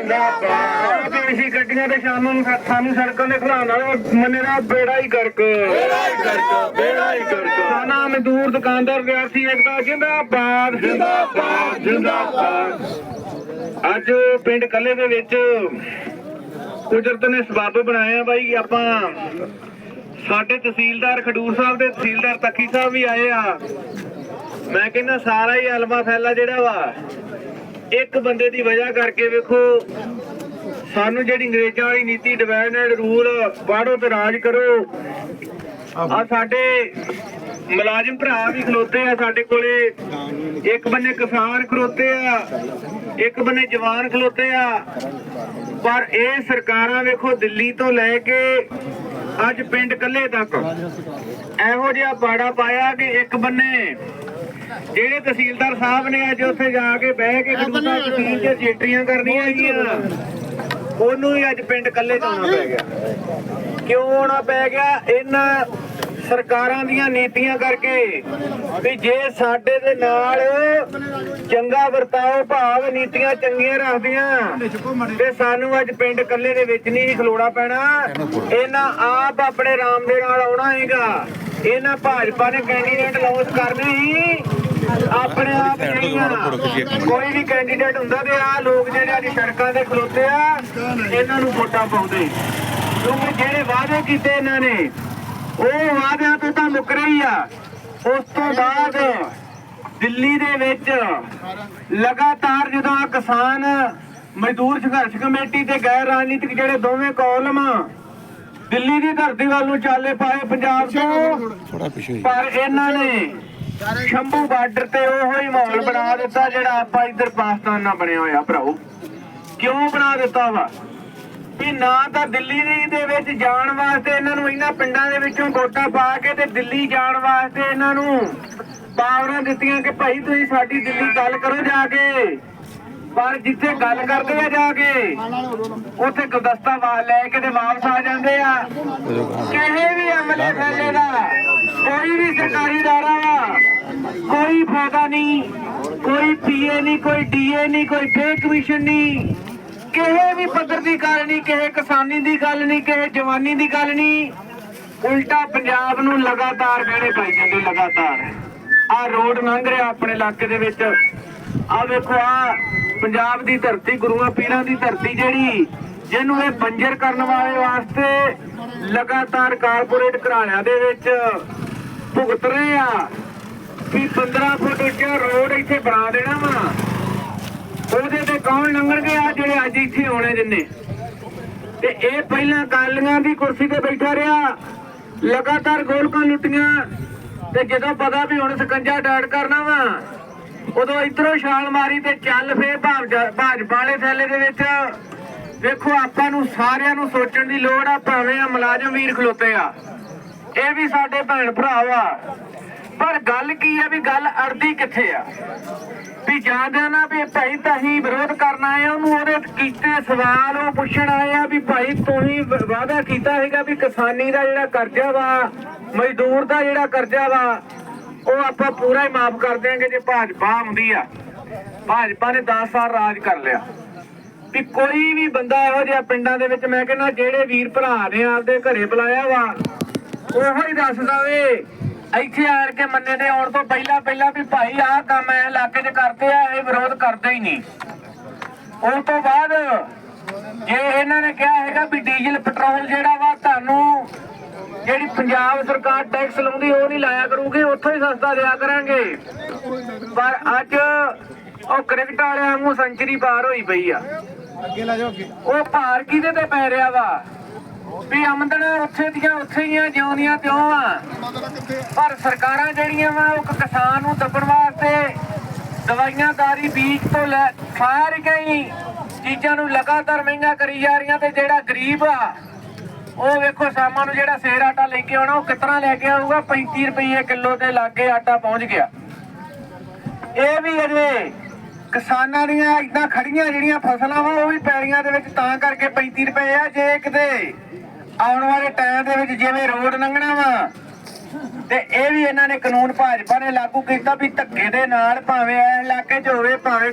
ਜਿੰਦਾਬਾਦ ਦੇਸ਼ੀ ਗੱਡੀਆਂ ਤੇ ਸ਼ਾਮ ਨੂੰ ਸਾ- ਸਾਨੂੰ ਸੜਕਾਂ ਤੇ ਖਲਾਉਣ ਵਾਲਾ ਮੰਨੇ ਦਾ ਬੇੜਾ ਹੀ ਗਰਕ। ਬੇੜਾ ਹੀ ਗਰਕ ਬੇੜਾ ਹੀ ਗਰਕ। ਸਾਨਾ ਮਜ਼ਦੂਰ ਦੁਕਾਨਦਾਰ ਵਿਦਿਆਰਥੀ ਏਕਤਾ ਜਿੰਦਾਬਾਦ। ਜਿੰਦਾਬਾਦ ਜਿੰਦਾਬਾਦ। ਅੱਜ ਪਿੰਡ ਕੱਲੇ ਦੇ ਵਿੱਚ ਕੁਦਰਤ ਨੇ ਸਬੱਬ ਬਣਾਇਆ ਬਾਈ। ਕਿ ਆਪਾਂ ਸਾਡੇ ਤਹਿਸੀਲਦਾਰ ਖਡੂਰ ਸਾਹਿਬ ਦੇ ਤਹਿਸੀਲਦਾਰ ਤੱਕੀ ਸਾਹਿਬ ਵੀ ਆਏ ਆ। ਮੈਂ ਕਹਿੰਦਾ ਸਾਰਾ ਹੀ ਅਲਮਾ ਫੈਲਾ ਜਿਹੜਾ ਵਾ ਇੱਕ ਬੰਦੇ ਦੀ ਵਜ੍ਹਾ ਕਰਕੇ ਵੇਖੋ ਸਾਨੂੰ ਜਿਹੜੀ ਅੰਗਰੇਜ਼ਾਂ ਵਾਲੀ ਨੀਤੀ ਡਿਵਾਈਡ ਐਂਡ ਰੂਲ ਪਾੜੋ ਤੇ ਰਾਜ ਕਰੋ। ਆ ਸਾਡੇ ਮੁਲਾਜ਼ਮ ਭਰਾ ਵੀ ਖਲੋਤੇ ਆ ਸਾਡੇ ਕੋਲੇ। ਇੱਕ ਬੰਨੇ ਕਿਸਾਨ ਖਲੋਤੇ ਆ ਇੱਕ ਬੰਨੇ ਜਵਾਨ ਖਲੋਤੇ ਆ। ਪਰ ਇਹ ਸਰਕਾਰਾਂ ਵੇਖੋ ਦਿੱਲੀ ਤੋਂ ਲੈ ਕੇ ਅੱਜ ਪਿੰਡ ਕੱਲੇ ਤੱਕ। ਇਹੋ ਜਿਹਾ ਬਾੜਾ ਪਾਇਆ ਕਿ ਇੱਕ ਬੰਨੇ ਜਿਹੜੇ ਤਹਿਸੀਲਦਾਰ ਸਾਹਿਬ ਨੇ ਅੱਜ ਉੱਥੇ ਜਾ ਕੇ ਬਹਿ ਕੇ ਖਡੂਰ ਤਹਿਸੀਲ 'ਚ ਰਜਿਸਟਰੀਆਂ ਕਰਨੀਆਂ ਹੈਗੀਆਂ। ਉਹਨੂੰ ਹੀ ਅੱਜ ਪਿੰਡ ਕੱਲੇ ਜਾਣਾ ਪੈ ਗਿਆ। ਕਿਉਂ ਆਉਣਾ ਪੈ ਗਿਆ? ਇਹਨਾਂ ਸਰਕਾਰਾਂ ਦੀਆਂ ਨੀਤੀਆਂ ਕਰਕੇ ਵੀ ਜੇ ਸਾਡੇ ਦੇ ਨਾਲ ਚੰਗਾ ਵਰਤਾਓ ਭਾਵ ਨੀਤੀਆਂ ਚੰਗੀਆਂ ਰੱਖਦੀਆਂ ਤੇ ਸਾਨੂੰ ਅੱਜ ਪਿੰਡ ਕੱਲੇ ਦੇ ਵਿੱਚ ਨਹੀਂ ਖਲੋੜਾ ਪੈਣਾ। ਇਹਨਾਂ ਆਪ ਆਪਣੇ ਰਾਮ ਦੇ ਨਾਲ ਆਉਣਾ ਹੈਗਾ। ਇਹਨਾਂ ਭਾਜਪਾ ਨੇ ਕੈਂਡੀਡੇਟ ਲਾਂਚ ਕਰਨੇ ਹੀ ਆਪਣੇ ਆਪ ਨਹੀਂ ਆ। ਕੋਈ ਵੀ ਕੈਂਡੀਡੇਟ ਹੁੰਦਾ ਤੇ ਆ ਲੋਕ ਜਿਹੜੇ ਅੱਜ ਸੜਕਾਂ ਤੇ ਖਲੋਤੇ ਆ ਇਹਨਾਂ ਨੂੰ ਵੋਟਾਂ ਪਾਉਂਦੇ। ਕਿਉਂਕਿ ਜਿਹੜੇ ਵਾਅਦੇ ਕੀਤੇ ਇਹਨਾਂ ਨੇ ਉਹ ਵਾਅਦਿਆਂ ਤੋਂ ਤਾਂ ਮੁੱਕਰੇ ਹੀ ਆ। ਉਸ ਤੋਂ ਬਾਅਦ ਦਿੱਲੀ ਦੇ ਵਿੱਚ ਲਗਾਤਾਰ ਜਦੋਂ ਕਿਸਾਨ ਮਜ਼ਦੂਰ ਸੰਘਰਸ਼ ਕਮੇਟੀ ਤੇ ਗੈਰ ਰਾਜਨੀਤਿਕ ਜਿਹੜੇ ਦੋਵੇਂ ਕਾਲਮ ਦਿੱਲੀ ਦੀ ਧਰਤੀ ਵੱਲ ਨੂੰ ਚਾਲੇ ਪਾਏ ਪੰਜਾਬ ਤੋਂ ਪਰ ਇਹਨਾਂ ਨੇ ਸ਼ੰਭੂ ਬਾਰਡਰ ਤੇ ਉਹੋ ਹੀ ਮਾਹੌਲ ਬਣਾ ਦਿੱਤਾ ਜਿਹੜਾ ਆਪਾਂ ਇੱਧਰ ਪਾਕਿਸਤਾਨ ਨਾਲ ਬਣਿਆ ਹੋਇਆ ਭਰਾਓ। ਕਿਉਂ ਬਣਾ ਦਿੱਤਾ ਵਾ? ਵੀ ਨਾ ਤਾਂ ਦਿੱਲੀ ਦੀ ਦੇ ਵਿੱਚ ਜਾਣ ਵਾਸਤੇ ਇਹਨਾਂ ਨੂੰ ਇਹਨਾਂ ਪਿੰਡਾਂ ਦੇ ਵਿੱਚੋਂ ਵੋਟਾਂ ਪਾ ਕੇ ਤੇ ਦਿੱਲੀ ਜਾਣ ਵਾਸਤੇ ਇਹਨਾਂ ਨੂੰ ਪਾਵਰਾਂ ਦਿੱਤੀਆਂ ਕਿ ਭਾਈ ਤੁਸੀਂ ਸਾਡੀ ਦਿੱਲੀ ਗੱਲ ਕਰੋ ਜਾ ਕੇ। ਪਰ ਜਿੱਥੇ ਗੱਲ ਕਰਦੇ ਆ ਜਾ ਕੇ ਉੱਥੇ ਗੁਲਦਸਤਾ ਵਾ ਲੈ ਕੇ ਤੇ ਵਾਪਸ ਆ ਜਾਂਦੇ ਆ। ਕਿਸੇ ਵੀ ਅਮਲੇ ਫੈਲੇ ਦਾ ਕੋਈ ਵੀ ਸਰਕਾਰੀ ਦਾਰਾ ਕੋਈ ਫਾਇਦਾ ਨਹੀਂ, ਕੋਈ ਪੀਏ ਨਹੀਂ, ਕੋਈ ਡੀਏ ਨਹੀਂ, ਕੋਈ ਪੇ ਕਮਿਸ਼ਨ ਨਹੀਂ। ਕਿਸੇ ਵੀ ਪੱਧਰ ਦੀ ਗੱਲ ਨਹੀਂ, ਕਿਸੇ ਕਿਸਾਨੀ ਦੀ ਗੱਲ ਨਹੀਂ, ਕਿਸੇ ਜਵਾਨੀ ਦੀ ਗੱਲ ਨਹੀਂ। ਉਲਟਾ ਪੰਜਾਬ ਨੂੰ ਲਗਾਤਾਰ ਗਹਿਣੇ ਪਾਈ ਜਾਂਦੇ ਲਗਾਤਾਰ ਆ ਰੋਡ ਲੰਘ ਰਿਹਾ ਆਪਣੇ ਇਲਾਕੇ ਦੇ ਵਿੱਚ। ਆ ਵੇਖੋ, ਆ ਪੰਜਾਬ ਦੀ ਧਰਤੀ, ਗੁਰੂਆਂ ਪੀਰਾਂ ਦੀ ਧਰਤੀ ਜਿਹੜੀ, ਜਿਹਨੂੰ ਇਹ ਬੰਜਰ ਕਰਨ ਵਾਲੇ ਵਾਸਤੇ ਲਗਾਤਾਰ ਕਾਰਪੋਰੇਟ ਘਰਾਣਿਆਂ ਦੇ ਵਿੱਚ ਭੁਗਤ ਰਹੇ ਆ। ਵੀ 15 ਫੁੱਟ ਉੱਚਾ ਰੋਡ ਇੱਥੇ ਬਣਾ ਦੇਣਾ ਵਾ। ਉਹਦੇ ਤੇ ਕੌਣ ਲੰਘਣਗੇ? ਆ ਜਿਹੜੇ ਅੱਜ ਇੱਥੇ ਆਉਣੇ ਜਿੰਨੇ। ਤੇ ਇਹ ਪਹਿਲਾਂ ਕਾਲੀਆਂ ਦੀ ਕੁਰਸੀ ਤੇ ਬੈਠਾ ਰਿਹਾ। ਲਗਾਤਾਰ ਗੋਲਕਾਂ ਲੁੱਟੀਆਂ। ਤੇ ਜਦੋਂ ਪਤਾ ਵੀ ਹੁਣ ਸਕੰਜਾ ਡਾਟ ਕਰਨਾ ਵਾ, ਉਦੋਂ ਇਧਰੋਂ ਛਾਲ ਮਾਰੀ ਤੇ ਚੱਲ ਫੇ ਭਾਜਪਾ ਭਾਜਪਾ ਵਾਲੇ ਥੈਲੇ ਦੇ ਵਿੱਚ। ਵੇਖੋ, ਆਪਾਂ ਨੂੰ ਸਾਰਿਆਂ ਨੂੰ ਸੋਚਣ ਦੀ ਲੋੜ ਆ, ਭਾਵੇਂ ਆ ਮੁਲਾਜ਼ਮ ਵੀਰ ਖਲੋਤੇ ਆ। ਇਹ ਵੀ ਸਾਡੇ ਭੈਣ ਭਰਾ ਵਾ। ਪਰ ਗੱਲ ਕੀ ਆ ਵੀ ਗੱਲ ਅੜਦੀ ਕਿੱਥੇ ਆ? ਵੀ ਜਾਂਦਿਆਂ ਨਾ ਵੀ ਭਾਈ ਤਹੀਂ ਵਿਰੋਧ ਕਰਨ ਆਏ ਆ, ਉਹਨੂੰ ਉਹਦੇ ਕੀਤੇ ਸਵਾਲ ਉਹ ਪੁੱਛਣ ਆਏ ਆ ਵੀ ਭਾਈ ਤੁਸੀਂ ਵਾਅਦਾ ਕੀਤਾ ਹੈਗਾ ਵੀ ਕਿਸਾਨੀ ਦਾ ਜਿਹੜਾ ਕਰਜ਼ਾ ਵਾ, ਮਜ਼ਦੂਰ ਦਾ ਜਿਹੜਾ ਕਰਜ਼ਾ ਵਾ, ਉਹ ਆਪਾਂ ਪੂਰਾ ਹੀ ਮਾਫ ਕਰ ਦਿਆਂਗੇ ਜੇ ਭਾਜਪਾ ਆਉਂਦੀ ਆ। ਭਾਜਪਾ ਨੇ 10 ਸਾਲ ਰਾਜ ਕਰ ਲਿਆ। ਵੀ ਕੋਈ ਵੀ ਬੰਦਾ ਇਹੋ ਜਿਹਾ ਪਿੰਡਾਂ ਦੇ ਵਿੱਚ, ਮੈਂ ਕਹਿੰਦਾ ਜਿਹੜੇ ਵੀਰ ਭਰਾ ਨੇ ਆਪਦੇ ਘਰੇ ਬੁਲਾਇਆ ਵਾ, ਉਹੋ ਹੀ ਦੱਸ ਦਵੇ ਇੱਥੇ ਆਣ ਕੇ ਮੰਨੇ ਦੇ ਆਉਣ ਤੋਂ ਪਹਿਲਾਂ ਪਹਿਲਾਂ ਵੀ ਭਾਈ ਆਹ ਕੰਮ ਐ ਇਲਾਕੇ 'ਚ ਕਰਦੇ ਆ ਇਹ ਵਿਰੋਧ ਕਰਦੇ ਹੀ ਨਹੀਂ। ਉਸ ਤੋਂ ਬਾਅਦ ਜੇ ਇਹਨਾਂ ਨੇ ਕਿਹਾ ਹੈਗਾ ਵੀ ਡੀਜ਼ਲ ਪੈਟਰੋਲ ਜਿਹੜਾ ਵਾ ਤੁਹਾਨੂੰ ਜਿਹੜੀ ਪੰਜਾਬ ਸਰਕਾਰ ਟੈਕਸ ਲਾਉਂਦੀ ਉਹ ਨਹੀਂ ਲਾਇਆ ਕਰੂਗੀ ਉੱਥੋਂ ਹੀ ਸਸਤਾ ਦਿਆ ਕਰਾਂਗੇ। ਪਰ ਅੱਜ ਉਹ ਕ੍ਰਿਕਟ ਵਾਲਿਆਂ ਵਾਂਗੂ ਸੈਂਚਰੀ ਪਾਰ ਹੋਈ ਪਈ ਆ। ਅੱਗੇ ਲੈ ਜਾਓ ਅੱਗੇ। ਉਹ ਭਾਰ ਕਿਹਦੇ ਤੇ ਪੈ ਰਿਹਾ ਵਾ? ਵੀ ਆਮਦਨ ਉੱਥੇ ਦੀਆਂ ਉੱਥੇ ਹੀ ਆ ਜਿਉਂਦੀਆਂ ਤਿਉਂ ਆ। ਪਰ ਸਰਕਾਰਾਂ ਜਿਹੜੀਆਂ ਵਾ, ਉਹ ਕਿਸਾਨ ਨੂੰ ਦੱਬਣ ਵਾਸਤੇ ਦਵਾਈਆਂ ਬੀਜ ਤੋਂ ਲੈ ਸਾਰੀ ਕਈ ਚੀਜ਼ਾਂ ਨੂੰ ਲਗਾਤਾਰ ਮਹਿੰਗਾ ਕਰੀ ਜਾ ਰਹੀਆਂ ਤੇ ਜਿਹੜਾ ਗਰੀਬ ਆ, ਉਹ ਵੇਖੋ ਸ਼ਾਮਾਂ ਨੂੰ ਜਿਹੜਾ ਸੇਰ ਆਟਾ ਲੈ ਕੇ ਆਉਣਾ, ਉਹ ਕਿਤਨਾ ਲੈ ਕੇ ਆਊਗਾ? 35 ਰੁਪਏ ਕਿਲੋ ਦੇ ਲਾਗੇ ਆਟਾ ਪਹੁੰਚ ਗਿਆ। ਇਹ ਵੀ ਅਜੇ ਕਿਸਾਨਾਂ ਦੀਆਂ ਇਦਾਂ ਖੜੀਆਂ ਜਿਹੜੀਆਂ ਫਸਲਾਂ ਵਾ, ਉਹ ਵੀ ਪੈਲੀਆਂ ਦੇ ਵਿੱਚ ਤਾਂ ਕਰਕੇ 35 ਰੁਪਏ ਆ, ਜੇ ਕਿਤੇ ਆਉਣ ਵਾਲੇ ਟਾਈਮ ਦੇ ਵਿੱਚ ਜਿਵੇਂ ਰੋਡ ਲੰਘਣਾ ਵਾ, ਤੇ ਇਹ ਵੀ ਇਹਨਾਂ ਨੇ ਕਾਨੂੰਨ ਭਾਜਪਾ ਨੇ ਲਾਗੂ ਕੀਤਾ ਵੀ ਧੱਕੇ ਦੇ ਨਾਲ ਭਾਵੇਂ ਇਹ ਇਲਾਕੇ 'ਚ ਹੋਵੇ, ਭਾਵੇਂ